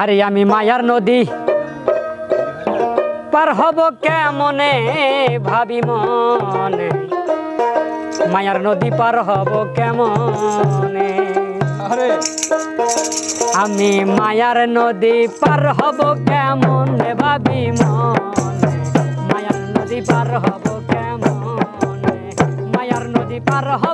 আরে আমি মায়ার নদী। পার হব কেমনে ভাবি মনে? মায়ার নদী পার হব কেমনে? আমি মায়ার নদী পার হব কেমন ভাবি মনে? মায়ার নদী পার হব কেমন? মায়ার নদী পার হব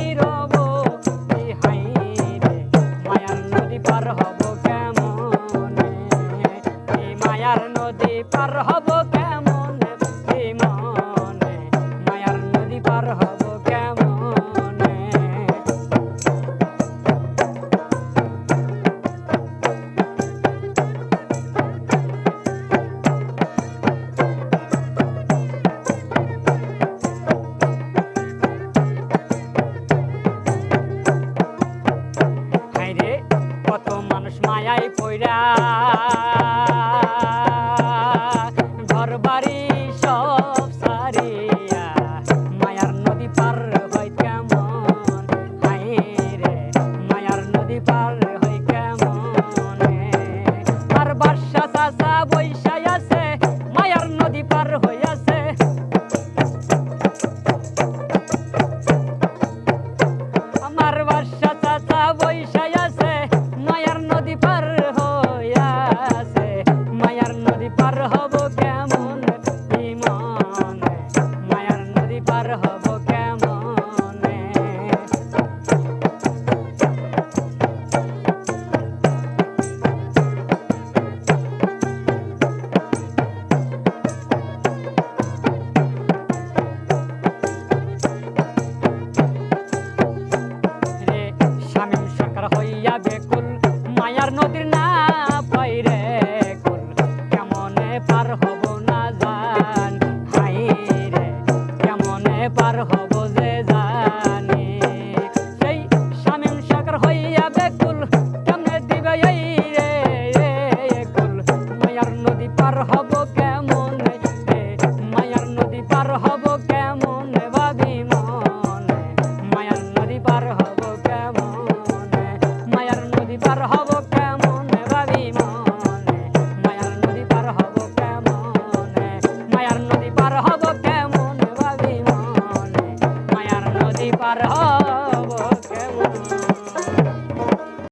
পার হব পার হব না যায়। তারা